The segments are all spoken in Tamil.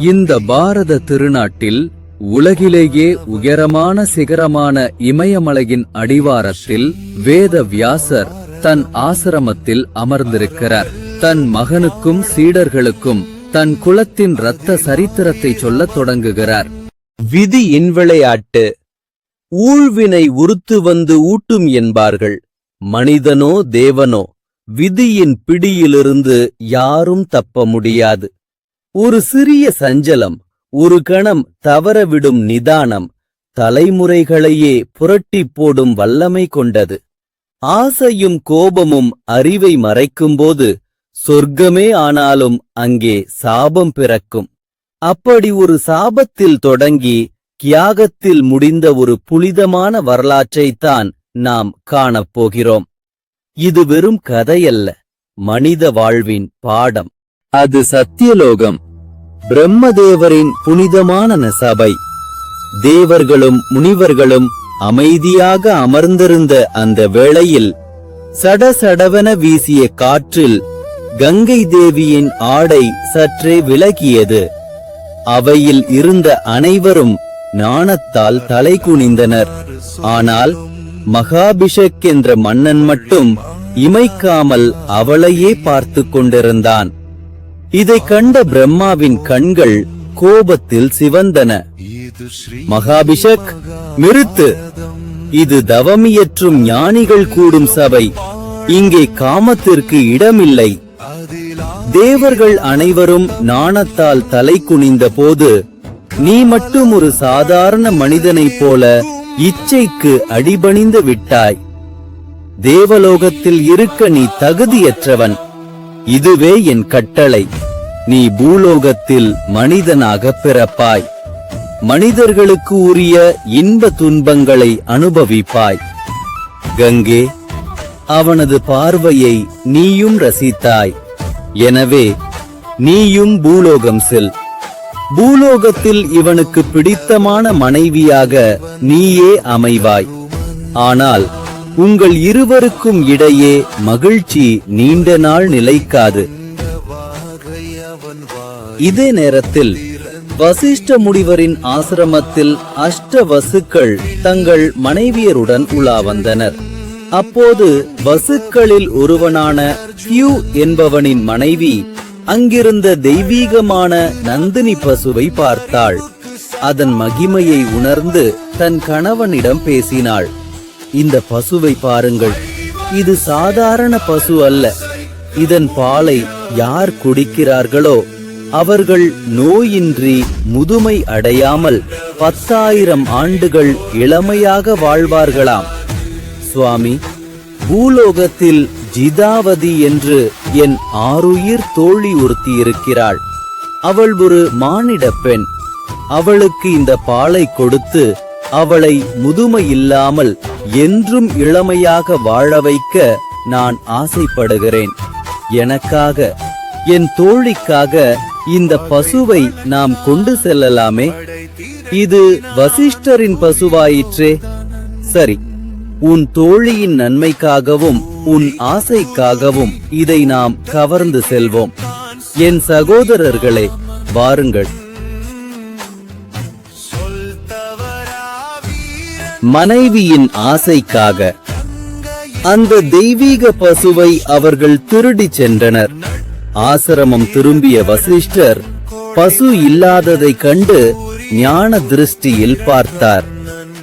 இந்த பாரத திருநாட்டில் உலகிலேயே உயரமான சிகரமான இமயமலையின் அடிவாரத்தில் வேத வியாசர் தன் ஆசிரமத்தில் அமர்ந்திருக்கிறார். தன் மகனுக்கும் சீடர்களுக்கும் தன் குலத்தின் இரத்த சரித்திரத்தை சொல்லத் தொடங்குகிறார். விதியின் விளையாட்டு ஊழ்வினை உறுத்து வந்து ஊட்டும் என்பார்கள். மனிதனோ தேவனோ விதியின் பிடியிலிருந்து யாரும் தப்ப முடியாது. ஒரு சிறிய சஞ்சலம் ஒரு கணம் தவறவிடும் நிதானம் தலைமுறைகளையே புரட்டிப் போடும் வல்லமை கொண்டது. ஆசையும் கோபமும் அறிவை மறைக்கும்போது சொர்க்கமே ஆனாலும் அங்கே சாபம் பிறக்கும். அப்படி ஒரு சாபத்தில் தொடங்கி தியாகத்தில் முடிந்த ஒரு புனிதமான வரலாற்றைத்தான் நாம் காணப்போகிறோம். இது வெறும் கதையல்ல மனித வாழ்வின் பாடம். அது சத்தியலோகம். பிரம்மதேவரின் புனிதமான சபை. தேவர்களும் முனிவர்களும் அமைதியாக அமர்ந்திருந்த அந்த வேளையில் சடசடவென வீசிய காற்றில் கங்கை தேவியின் ஆடை சற்றே விலகியது. அவையில் இருந்த அனைவரும் நாணத்தால் தலை குனிந்தனர். ஆனால் மகாபிஷக் என்ற மன்னன் மட்டும் இமைக்காமல் அவளையே பார்த்து கொண்டிருந்தான். இதைக் கண்ட பிரம்மாவின் கண்கள் கோபத்தில் சிவந்தன. மகாபிஷக் நிறுத்து. இது தவமியற்றும் ஞானிகள் கூடும் சபை. இங்கே காமத்திற்கு இடமில்லை. தேவர்கள் அனைவரும் நாணத்தால் தலை குனிந்த போது நீ மட்டும் ஒரு சாதாரண மனிதனைப் போல இச்சைக்கு அடிபணிந்து விட்டாய். தேவலோகத்தில் இருக்க நீ தகுதியற்றவன். இதுவே என் கட்டளை. நீ பூலோகத்தில் மனிதனாக பிறப்பாய். மனிதர்களுக்கு உரிய இன்ப துன்பங்களை அனுபவிப்பாய். கங்கே அவனது பார்வையை நீயும் ரசித்தாய். எனவே நீயும் பூலோகம் செல். பூலோகத்தில் இவனுக்கு பிடித்தமான மனைவியாக நீயே அமைவாய். ஆனால் உங்கள் இருவருக்கும் இடையே மகிழ்ச்சி நீண்ட நாள் நிலைக்காது. இதே நேரத்தில் வசிஷ்ட முடிவரின் ஆசிரமத்தில் அஷ்ட வசுக்கள் தங்கள் மனைவியருடன் உலா வந்தனர். அப்போது வசுக்களில் ஒருவனான கியூ என்பவனின் மனைவி அங்கிருந்த தெய்வீகமான நந்தினி பசுவை பார்த்தாள். அதன் மகிமையை உணர்ந்து தன் கணவனிடம் பேசினாள். இந்த பசுவை பாருங்கள். இது சாதாரண பசு அல்ல. இதன் பாலை யார் குடிக்கிறார்களோ அவர்கள் நோயின்றி முதுமை அடையாமல் பத்தாயிரம் ஆண்டுகள் இளமையாக வாழ்வார்களாம். சுவாமி பூலோகத்தில் ஜிதாவதி என்று என் ஆருயிர் தோழி ஒருத்தி இருக்கிறாள். அவள் ஒரு மானிட பெண். அவளுக்கு இந்த பாலை கொடுத்து அவளை முதுமை இல்லாமல் என்றும் இளமையாக வாழ வைக்க நான் ஆசைப்படுகிறேன். எனக்காக என் தோழிக்காக இந்த பசுவை நாம் கொண்டு செல்லலாமே. இது வசிஷ்டரின் பசுவாயிற்றே. சரி உன் தோழியின் நன்மைக்காகவும் உன் ஆசைக்காகவும் இதை நாம் கவர்ந்து செல்வோம். என் சகோதரர்களே வாருங்கள். மனைவியின் ஆசைக்காக. அந்த தெய்வீக பசுவை அவர்கள் திருடி சென்றனர். ஆசிரமம் திரும்பிய வசிஷ்டர் பசு இல்லாததைக் கண்டு ஞான திருஷ்டியில் பார்த்தார்.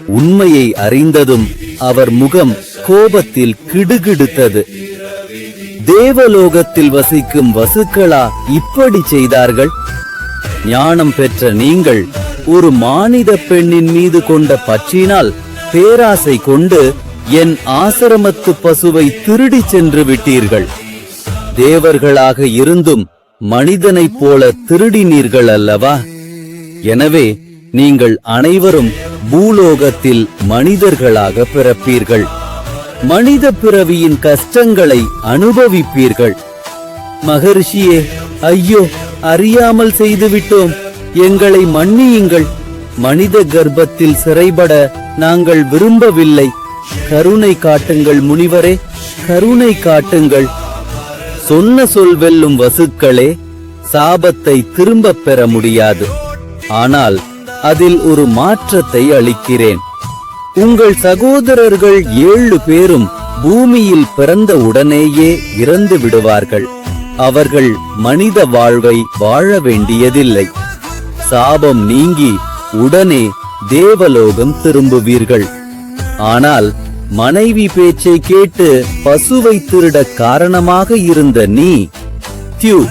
உண்மையை அறிந்ததும் அவர் முகம் கோபத்தில் கிடுகிடுத்தது. தேவலோகத்தில் வசிக்கும் வசுக்களா இப்படி செய்தார்கள்? ஞானம் பெற்ற நீங்கள் ஒரு மானிட பெண்ணின் மீது கொண்ட பற்றினால் பேராசை கொண்டு என் ஆசிரமத்து பசுவை திருடி சென்று விட்டீர்கள். தேவர்களாக இருந்தும் மனிதனைப் போல திருடினீர்கள் அல்லவா? எனவே நீங்கள் அனைவரும் பூலோகத்தில் மனிதர்களாக பிறப்பீர்கள். மனித பிறவியின் கஷ்டங்களை அனுபவிப்பீர்கள். மகரிஷியே ஐயோ அறியாமல் செய்துவிட்டோம். எங்களை மன்னியுங்கள். மனித கர்ப்பத்தில் சிறைபட நாங்கள் விரும்பவில்லை. கருணை காட்டுங்கள் முனிவரே கருணை காட்டுங்கள். சொன்ன சொல் வெல்லும் வசுக்களே சாபத்தை திரும்பப் பெற முடியாது. ஆனால் அதில் ஒரு மாற்றத்தை அளிக்கிறேன். உங்கள் சகோதரர்கள் ஏழு பேரும் பூமியில் பிறந்த உடனேயே இறந்து விடுவார்கள். அவர்கள் மனித வாழ்வை வாழ வேண்டியதில்லை. சாபம் நீங்கி உடனே தேவலோகம் திரும்புவீர்கள். ஆனால் மனைவி பேச்சை கேட்டு பசுவை திருட காரணமாக இருந்த நீ தியூ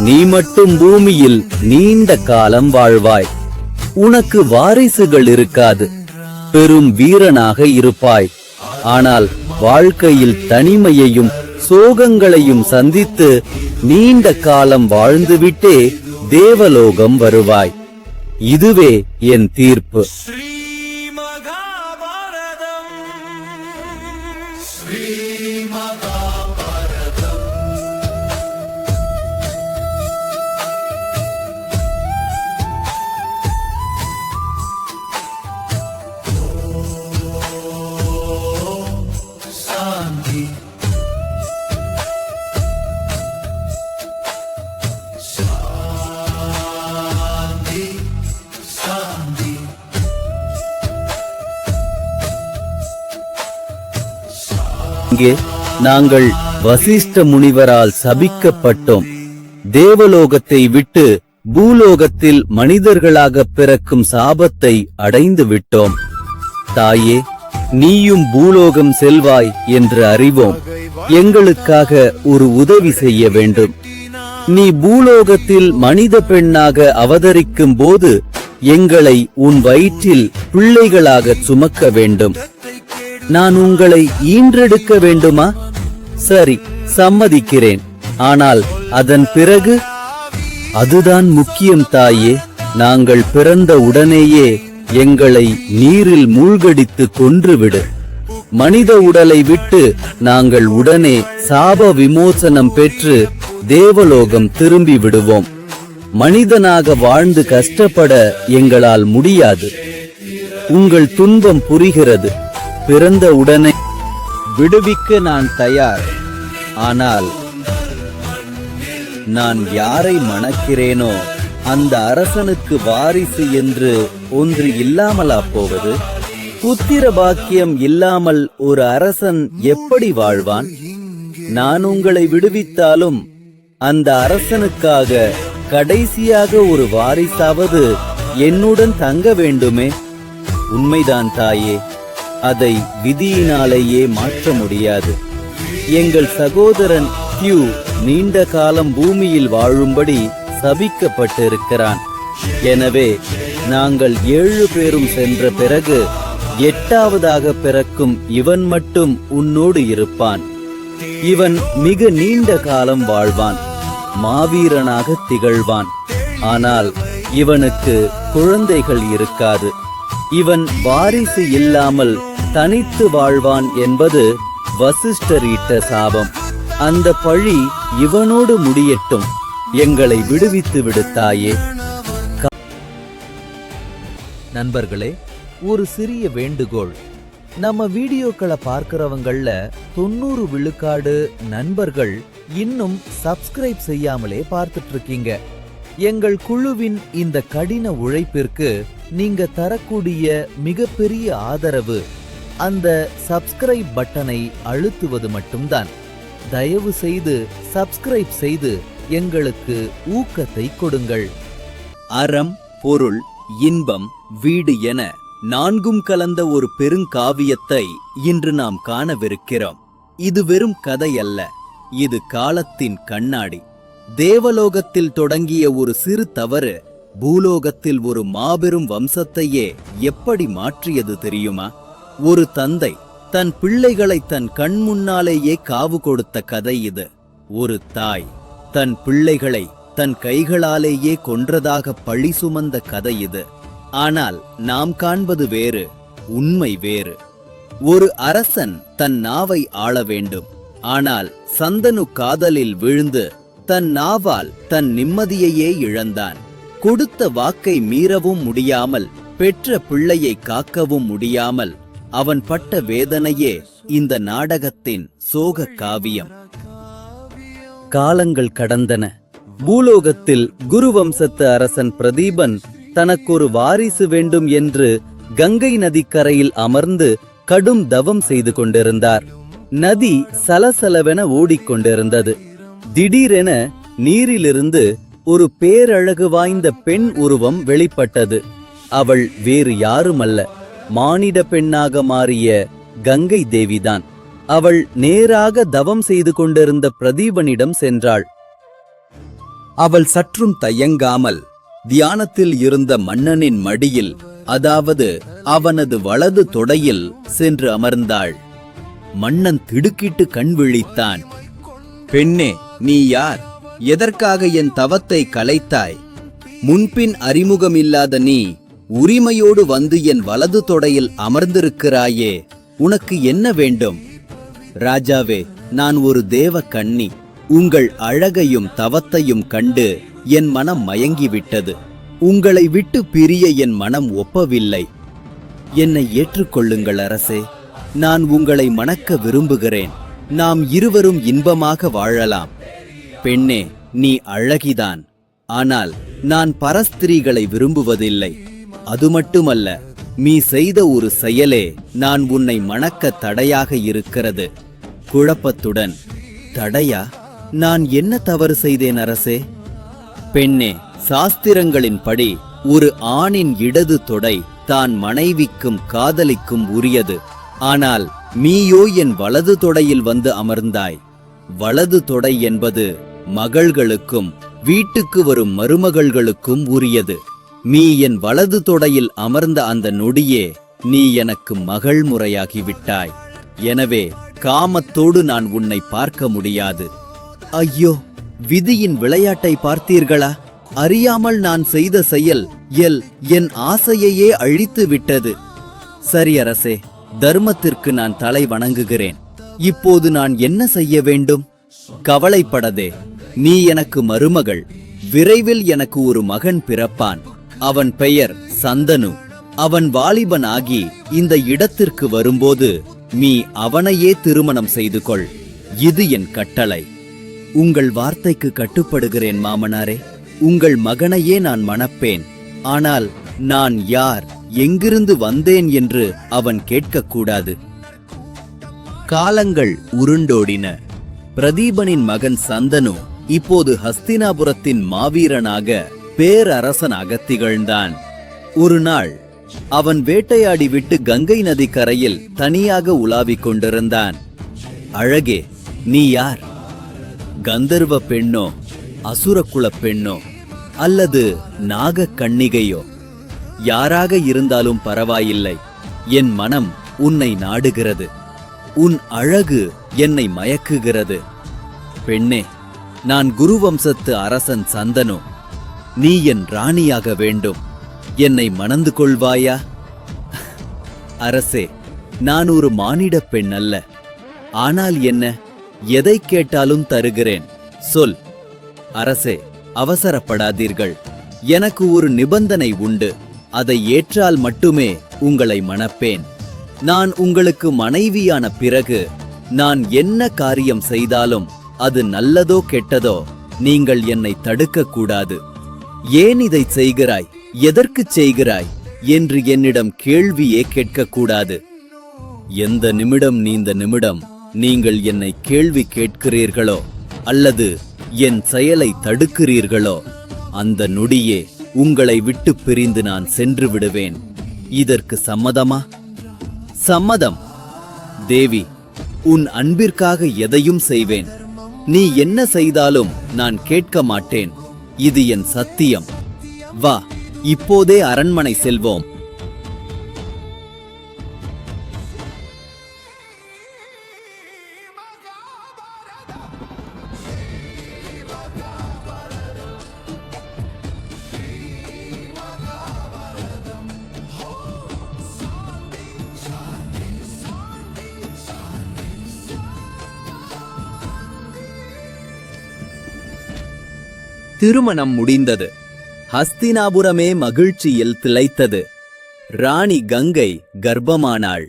நீ மட்டும் பூமியில் நீண்ட காலம் வாழ்வாய். உனக்கு வாரிசுகள் இருக்காது பெரும் வீரனாக இருப்பாய். ஆனால் வாழ்க்கையில் தனிமையையும் சோகங்களையும் சந்தித்து நீண்ட காலம் வாழ்ந்துவிட்டே தேவலோகம் வருவாய். இதுவே என் தீர்ப்பு. இங்கே நாங்கள் வசிஷ்ட முனிவரால் சபிக்கப்பட்டோம். தேவலோகத்தை விட்டு பூலோகத்தில் மனிதர்களாக பிறக்கும் சாபத்தை அடைந்து விட்டோம். தாயே நீயும் பூலோகம் செல்வாய் என்று அறிவோம். எங்களுக்காக ஒரு உதவி செய்ய வேண்டும். நீ பூலோகத்தில் மனித பெண்ணாக அவதரிக்கும் போது எங்களை உன் வயிற்றில் பிள்ளைகளாக சுமக்க வேண்டும். நான் உங்களை ஈன்றெடுக்க வேண்டுமா? சரி சம்மதிக்கிறேன். ஆனால் அதன் பிறகு? அதுதான் முக்கியம் தாயே நாங்கள் பிறந்த உடனேயே எங்களை நீரில் மூழ்கடித்து கொன்றுவிடு. மனித உடலை விட்டு நாங்கள் உடனே சாப விமோசனம் பெற்று தேவலோகம் திரும்பி விடுவோம். மனிதனாக வாழ்ந்து கஷ்டப்பட எங்களால் முடியாது. உங்கள் துன்பம் புரிகிறது. பிறந்த உடனே விடுவிக்க நான் தயார். ஆனால் நான் யாரை மணக்கிறேனோ அந்த அரசனுக்கு வாரிசு என்று ஒன்று இல்லாமலா போவது? புத்திர பாக்கியம் இல்லாமல் ஒரு அரசன் எப்படி வாழ்வான்? நான் உங்களை விடுவித்தாலும் அந்த அரசனுக்காக கடைசியாக ஒரு வாரிசாவது என்னுடன் தங்க வேண்டுமே? உண்மைதான் தாயே அதை விதியினாலேயே மாற்ற முடியாது. எங்கள் சகோதரன் கியூ நீண்ட காலம் பூமியில் வாழும்படி சபிக்கப்பட்டிருக்கிறான். எனவே நாங்கள் ஏழு பேரும் சென்ற பிறகு எட்டாவதாக பிறக்கும் இவன் மட்டும் உன்னோடு இருப்பான். இவன் மிக நீண்ட காலம் வாழ்வான் மாவீரனாக திகழ்வான். ஆனால் இவனுக்கு குழந்தைகள் இருக்காது. இவன் வாரிசு இல்லாமல் தனித்து வாழ்வான் என்பது வசிஷ்டரிட்ட சாபம். அந்த பழி இவனோடு முடியட்டும். எங்களை விடுவித்து விடுத்தாயே நண்பர்களே ஒரு சிறிய வேண்டுகோள். நம்ம வீடியோக்களை பார்க்கிறவங்கள தொண்ணூறு விழுக்காடு நண்பர்கள் இன்னும் சப்ஸ்கிரைப் செய்யாமலே பார்த்துட்டு இருக்கீங்க எங்கள் குழுவின் இந்த கடின உழைப்பிற்கு நீங்க தரக்கூடிய மிகப்பெரிய ஆதரவு. அந்த சப்ஸ்கிரைப் பட்டனை அழுத்துவது மட்டும்தான். தயவு செய்து சப்ஸ்கிரைப் செய்து எங்களுக்கு ஊக்கத்தை கொடுங்கள். அறம் பொருள் இன்பம் வீடு என நான்கும் கலந்த ஒரு பெருங்காவியத்தை இன்று நாம் காணவிருக்கிறோம். இது வெறும் கதை அல்ல இது காலத்தின் கண்ணாடி. தேவலோகத்தில் தொடங்கிய ஒரு சிறு தவறு பூலோகத்தில் ஒரு மாபெரும் வம்சத்தையே எப்படி மாற்றியது தெரியுமா? ஒரு தந்தை தன் பிள்ளைகளை தன் கண் முன்னாலேயே காவு கொடுத்த கதை இது. ஒரு தாய் தன் பிள்ளைகளை தன் கைகளாலேயே கொன்றதாக பழி சுமந்த கதை இது. ஆனால் நாம் காண்பது வேறு உண்மை வேறு. ஒரு அரசன் தன் நாவை ஆள வேண்டும். ஆனால் சந்தனு காதலில் விழுந்து தன் நாவால் தன் நிம்மதியையே இழந்தான். கொடுத்த வாக்கை மீறவும் முடியாமல் பெற்ற பிள்ளையை காக்கவும் முடியாமல் அவன் பட்ட வேதனையே இந்த நாடகத்தின் சோக காவியம். காலங்கள் கடந்தன. பூலோகத்தில் குருவம்சத்து அரசன் பிரதீபன் தனக்கொரு வாரிசு வேண்டும் என்று கங்கை நதிக்கரையில் அமர்ந்து கடும் தவம் செய்து கொண்டிருந்தார். நதி சலசலவென ஓடிக்கொண்டிருந்தது. திடீரென நீரிலிருந்து ஒரு பேரழகு வாய்ந்த பெண் உருவம் வெளிப்பட்டது. அவள் வேறு யாருமல்ல. மானிட பெண்ணாக மாறிய கங்கை தேவிதான். அவள் நேராக தவம் செய்து கொண்டிருந்த பிரதீபனிடம் சென்றாள். அவள் சற்றும் தயங்காமல் தியானத்தில் இருந்த மன்னனின் மடியில் அதாவது அவனது வலது தொடையில் சென்று அமர்ந்தாள். மன்னன் திடுக்கிட்டு கண் விழித்தான். பெண்ணே நீ யார்? எதற்காக என் தவத்தை கலைத்தாய் முன்பின் அறிமுகமில்லாத நீ உரிமையோடு வந்து என் வலது தொடையில் அமர்ந்திருக்கிறாயே உனக்கு என்ன வேண்டும்? ராஜாவே நான் ஒரு தேவ கண்ணி உங்கள் அழகையும் தவத்தையும் கண்டு என் மனம் மயங்கிவிட்டது. உங்களை விட்டு பிரிய என் மனம் ஒப்பவில்லை. என்னை ஏற்றுக்கொள்ளுங்கள் அரசே நான் உங்களை மணக்க விரும்புகிறேன். நாம் இருவரும் இன்பமாக வாழலாம். பெண்ணே நீ அழகிதான். ஆனால் நான் பரஸ்திரீகளை விரும்புவதில்லை. அது மட்டுமல்ல நீ செய்த ஒரு செயலே நான் உன்னை மணக்க தடையாக இருக்கிறது. குழப்பத்துடன் தடையா? நான் என்ன தவறு செய்தேன் அரசே? பெண்ணே சாஸ்திரங்களின்படி ஒரு ஆணின் இடது தொடை தான் மனைவிக்கும் காதலிக்கும் உரியது. ஆனால் நீயோ என் வலது தொடையில் வந்து அமர்ந்தாய். வலது தொடை என்பது மகள்களுக்கும் வீட்டுக்கு வரும் மருமகள்களுக்கும் உரியது. நீ என் வலது தொடையில் அமர்ந்த அந்த நொடியே நீ எனக்கு மகள் முறையாகிவிட்டாய். எனவே காமத்தோடு நான் உன்னை பார்க்க முடியாது. ஐயோ விதியின் விளையாட்டை பார்த்தீர்களா? அறியாமல் நான் செய்த செயல் எல் என் ஆசையையே அழித்து விட்டது. சரி அரசே தர்மத்திற்கு நான் தலை வணங்குகிறேன். இப்போது நான் என்ன செய்ய வேண்டும்? கவலைப்படதே. நீ எனக்கு மருமகள் விரைவில் எனக்கு ஒரு மகன் பிறப்பான். அவன் பெயர் சந்தனு. அவன் வாலிபன் ஆகி இந்த இடத்திற்கு வரும்போது நீ அவனையே திருமணம் செய்து கொள் இது என் கட்டளை. உங்கள் வார்த்தைக்கு கட்டுப்படுகிறேன் மாமனாரே. உங்கள் மகனையே நான் மணப்பேன். ஆனால் நான் யார் எங்கிருந்து வந்தேன் என்று அவன் கேட்கக்கூடாது. காலங்கள் உருண்டோடின. பிரதீபனின் மகன் சந்தனு இப்போது ஹஸ்தினாபுரத்தின் மாவீரனாக பேரரசனாக திகழ்ந்தான். ஒரு நாள் அவன் வேட்டையாடி விட்டு கங்கை நதி கரையில் தனியாக உலாவிக் கொண்டிருந்தான். அழகே நீ யார்? கந்தர்வ பெண்ணோ அசுரக்குலப் பெண்ணோ அல்லது நாக கண்ணிகையோ யாராக இருந்தாலும் பரவாயில்லை. என் மனம் உன்னை நாடுகிறது. உன் அழகு என்னை மயக்குகிறது. பெண்ணே நான் குருவம்சத்து அரசன் சந்தனு. நீ என் ராணியாக வேண்டும். என்னை மணந்து கொள்வாயா? அரசே நான் ஒரு மானிடப் பெண் அல்ல. ஆனால் என்ன எதை கேட்டாலும் தருகிறேன். சொல். அரசே அவசரப்படாதீர்கள். எனக்கு ஒரு நிபந்தனை உண்டு. அதை ஏற்றால் மட்டுமே உங்களை மணப்பேன். நான் உங்களுக்கு மனைவியான பிறகு நான் என்ன காரியம் செய்தாலும் அது நல்லதோ கெட்டதோ நீங்கள் என்னை தடுக்கக் கூடாது ஏன் இதை செய்கிறாய்? எதற்குச் செய்கிறாய்? என்று என்னிடம் கேள்வியே கேட்கக்கூடாது. எந்த நிமிடம் நீந்த நிமிடம் நீங்கள் என்னை கேள்வி கேட்கிறீர்களோ அல்லது என் செயலை தடுக்கிறீர்களோ அந்த நொடியே உங்களை விட்டு பிரிந்து நான் சென்று விடுவேன். இதற்கு சம்மதமா? சம்மதம். தேவி உன் அன்பிற்காக எதையும் செய்வேன். நீ என்ன செய்தாலும் நான் கேட்க மாட்டேன். இது என் சத்தியம். வா இப்போதே அரண்மனை செல்வோம். திருமணம் முடிந்தது. ஹஸ்தினாபுரமே மகிழ்ச்சியில் திளைத்தது. ராணி கங்கை கர்ப்பமானாள்.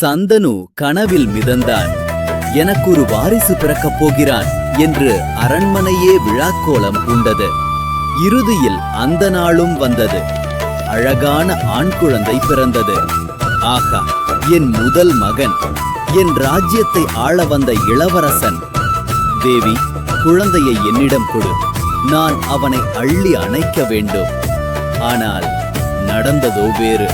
சந்தனு கனவில் மிதந்தான். எனக்கு ஒரு வாரிசு பிறக்கப் போகிறான் என்று அரண்மனையே விழாக்கோலம் உண்டது. இறுதியில் அந்த நாளும் வந்தது. அழகான ஆண் குழந்தை பிறந்தது. ஆகா என் முதல் மகன். என் ராஜ்யத்தை ஆள வந்த இளவரசன். தேவி குழந்தையை என்னிடம் கொடு. நான் அவனை அள்ளி அணைக்க வேண்டும். ஆனால் நடந்ததோ வேறு.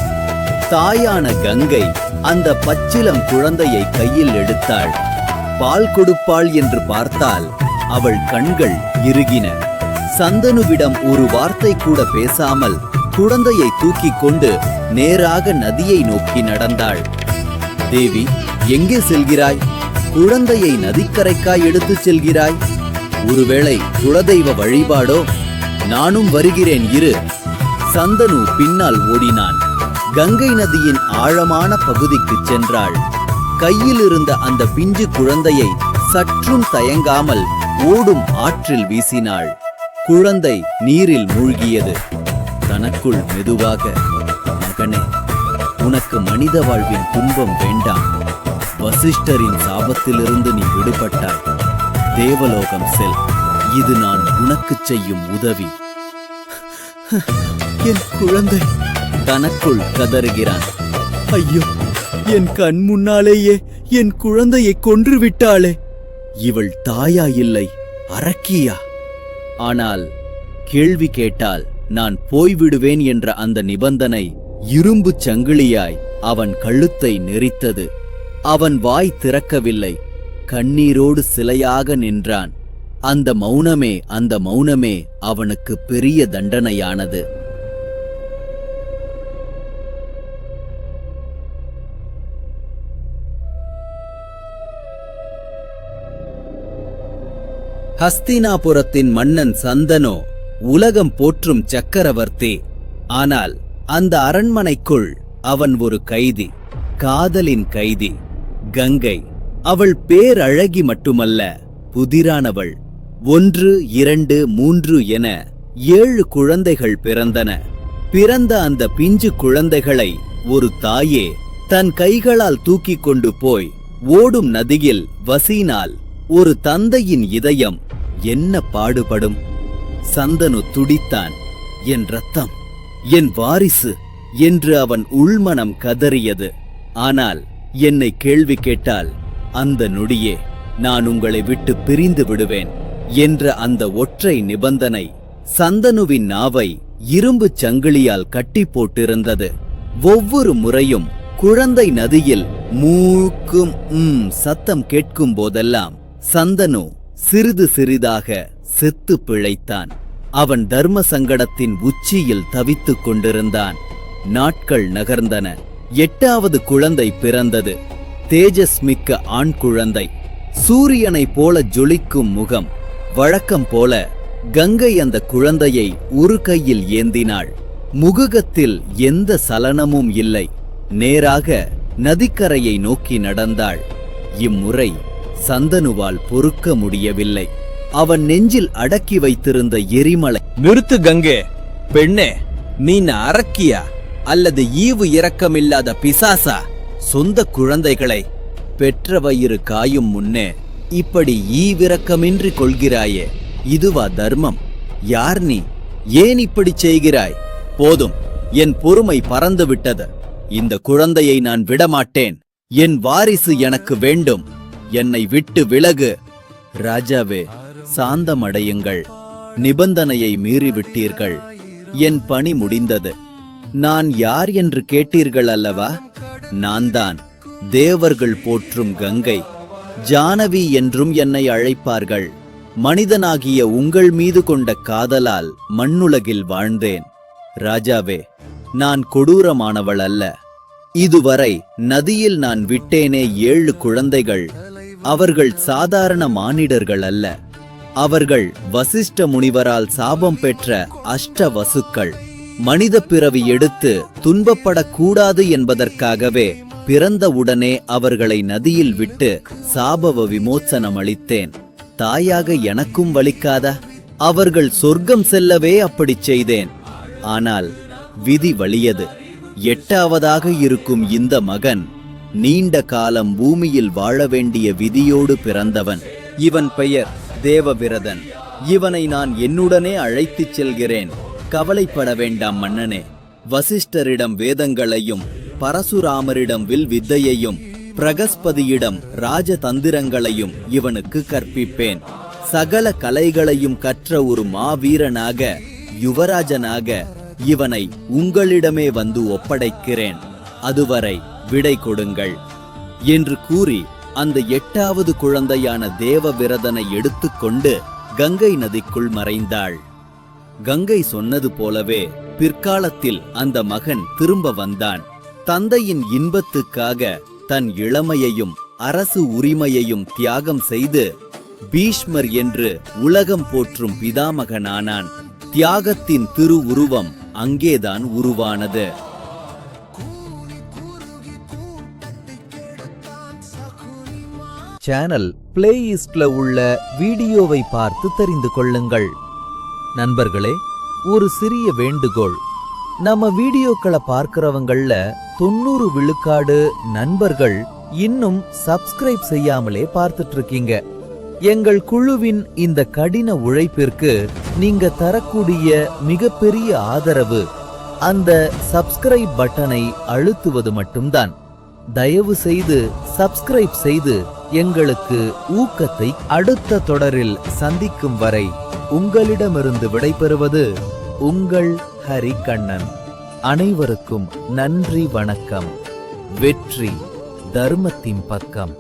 தாயான கங்கை அந்த பச்சிலம் குழந்தையை கையில் எடுத்தாள். பால் கொடுப்பாள் என்று பார்த்தால் அவள் கண்கள் இறுகின. சந்தனுவிடம் ஒரு வார்த்தை கூட பேசாமல் குழந்தையை தூக்கிக் கொண்டு நேராக நதியை நோக்கி நடந்தாள். தேவி எங்கே செல்கிறாய்? குழந்தையை நதிக்கரைக்காய் எடுத்துச் செல்கிறாய்? ஒருவேளை குலதெய்வ வழிபாடோ? நானும் வருகிறேன் இரு. சந்தனு பின்னால் ஓடினான். கங்கை நதியின் ஆழமான பகுதிக்குச் சென்றாள். கையில் இருந்த அந்த பிஞ்சு குழந்தையை சற்றும் தயங்காமல் ஓடும் ஆற்றில் வீசினாள். குழந்தை நீரில் மூழ்கியது. தனக்குள் மெதுவாக மகனே உனக்கு மனித வாழ்வின் துன்பம் வேண்டாம். வசிஷ்டரின் சாபத்திலிருந்து நீ விடுபட்டாய். தேவலோகம் செல். இது நான் உனக்குச் செய்யும் உதவி. என் குழந்தை தனக்குள் கதறுகிறான். ஐயோ என் கண் முன்னாலேயே என் குழந்தையை கொன்று விட்டாளே. இவள் தாயா இல்லை அரக்கியா? ஆனால் கேள்வி கேட்டால் நான் போய்விடுவேன் என்ற அந்த நிபந்தனை இரும்புச் சங்கிலியாய் அவன் கழுத்தை நெரித்தது. அவன் வாய் திறக்கவில்லை. கண்ணீரோடு சிலையாக நின்றான். அந்த மௌனமே அந்த மௌனமே அவனுக்கு பெரிய தண்டனையானது. ஹஸ்தினாபுரத்தின் மன்னன் சந்தனோ உலகம் போற்றும் சக்கரவர்த்தி. ஆனால் அந்த அரண்மனைக்குள் அவன் ஒரு கைதி காதலின் கைதி கங்கை. அவள் பேரழகி மட்டுமல்ல புதிரானவள். ஒன்று இரண்டு மூன்று என ஏழு குழந்தைகள் பிறந்தன. பிறந்த அந்த பிஞ்சு குழந்தைகளை ஒரு தாயே தன் கைகளால் தூக்கிக் கொண்டு போய் ஓடும் நதியில் வசினால் ஒரு தந்தையின் இதயம் என்ன பாடுபடும்? சந்தனு துடித்தான். என் ரத்தம் என் வாரிசு என்று அவன் உள்மனம் கதறியது. ஆனால் என்னை கேள்வி கேட்டால் அந்த நொடியே நான் உங்களை விட்டு பிரிந்து விடுவேன் என்ற அந்த ஒற்றை நிபந்தனை சந்தனுவின் நாவை இரும்புச் சங்கிலியால் கட்டி போட்டிருந்தது. ஒவ்வொரு முறையும் குழந்தை நதியில் மூக்கும் உம் சத்தம் கேட்கும் போதெல்லாம் சந்தனு சிறிது சிறிதாக செத்து பிழைத்தான். அவன் தர்ம சங்கடத்தின் உச்சியில் தவித்துக் கொண்டிருந்தான். நாட்கள் நகர்ந்தன. எட்டாவது குழந்தை பிறந்தது. தேஜஸ் மிக்க ஆண் குழந்தை. சூரியனைப் போல ஜொலிக்கும் முகம். வழக்கம் போல கங்கை அந்த குழந்தையை ஒரு கையில் ஏந்தினாள். முகுகத்தில் எந்த சலனமும் இல்லை. நேராக நதிக்கரையை நோக்கி நடந்தாள். இம்முறை சந்தனுவால் பொறுக்க முடியவில்லை. அவன் நெஞ்சில் அடக்கி வைத்திருந்த எரிமலை. நிறுத்து கங்கே. பெண்ணே நீ அரக்கியா அல்லது ஈவு இரக்கமில்லாத பிசாசா? சொந்த குழந்தைகளை பெற்ற வயிறு காயும் முன்னே இப்படி ஈவிரக்கமின்றி கொள்கிறாயே. இதுவா தர்மம்? யார் நீ? ஏன் இப்படி செய்கிறாய்? போதும் என் பொறுமை பறந்து விட்டது இந்த குழந்தையை நான் விடமாட்டேன். என் வாரிசு எனக்கு வேண்டும். என்னை விட்டு விலகு. ராஜாவே சாந்தமடையுங்கள். நிபந்தனையை மீறிவிட்டீர்கள். என் பணி முடிந்தது. நான் யார் என்று கேட்டீர்கள் அல்லவா நான் தான் தேவர்கள் போற்றும் கங்கை. ஜானவி என்றும் என்னை அழைப்பார்கள். மனிதனாகிய உங்கள் மீது கொண்ட காதலால் மண்ணுலகில் வாழ்ந்தேன். ராஜாவே நான் கொடூரமானவள் அல்ல. இதுவரை நதியில் நான் விட்டேனே ஏழு குழந்தைகள். அவர்கள் சாதாரண மானிடர்கள் அல்ல. அவர்கள் வசிஷ்ட முனிவரால் சாபம் பெற்ற அஷ்ட வசுக்கள். மனித பிறவி எடுத்து துன்பப்படக்கூடாது என்பதற்காகவே பிறந்தவுடனே அவர்களை நதியில் விட்டு சாபவ விமோச்சனம் அளித்தேன். தாயாக எனக்கும் வலிக்காதா அவர்கள் சொர்க்கம் செல்லவே அப்படிச் செய்தேன். ஆனால் விதி வலியது. எட்டாவதாக இருக்கும் இந்த மகன் நீண்ட காலம் பூமியில் வாழ வேண்டிய விதியோடு பிறந்தவன். இவன் பெயர் தேவவிரதன் இவனை நான் என்னுடனே அழைத்துச் செல்கிறேன். கவலைப்பட வேண்டாம் மன்னனே. வசிஷ்டரிடம் வேதங்களையும் பரசுராமரிடம் வில் வித்தையையும் பிரகஸ்பதியிடம் ராஜதந்திரங்களையும் இவனுக்கு கற்பிப்பேன். சகல கலைகளையும் கற்ற ஒரு மாவீரனாக யுவராஜனாக இவனை உங்களிடமே வந்து ஒப்படைக்கிறேன். அதுவரை விடை கொடுங்கள். என்று கூறி அந்த எட்டாவது குழந்தையான தேவ விரதனை எடுத்துக்கொண்டு கங்கை நதிக்குள் மறைந்தாள். கங்கை சொன்னது போலவே பிற்காலத்தில் அந்த மகன் திரும்ப வந்தான். தந்தையின் இன்பத்துக்காக தன் இளமையையும் அரசு உரிமையையும் தியாகம் செய்து பீஷ்மர் என்று உலகம் போற்றும் பிதாமகனானான். தியாகத்தின் திருவுருவம் அங்கேதான் உருவானது. சேனல் பிளேலிஸ்ட்ல உள்ள வீடியோவை பார்த்து தெரிந்து கொள்ளுங்கள். நண்பர்களே ஒரு சிறிய வேண்டுகோள். நம்ம வீடியோக்களை பார்க்கிறவங்கள தொண்ணூறு விழுக்காடு நண்பர்கள் இன்னும் சப்ஸ்கிரைப் செய்யாமலே பார்த்துட்டு இருக்கீங்க எங்கள் குழுவின் இந்த கடின உழைப்பிற்கு நீங்க தரக்கூடிய மிகப்பெரிய ஆதரவு அந்த சப்ஸ்கிரைப் பட்டனை அழுத்துவது மட்டும்தான். தயவு செய்து சப்ஸ்கிரைப் செய்து எங்களுக்கு ஊக்கத்தை அடுத்த தொடரில் சந்திக்கும் வரை உங்களிடமிருந்து விடைபெறுவது உங்கள் ஹரிகண்ணன். அனைவருக்கும் நன்றி வணக்கம். வெற்றி தர்மத்தின் பக்கம்.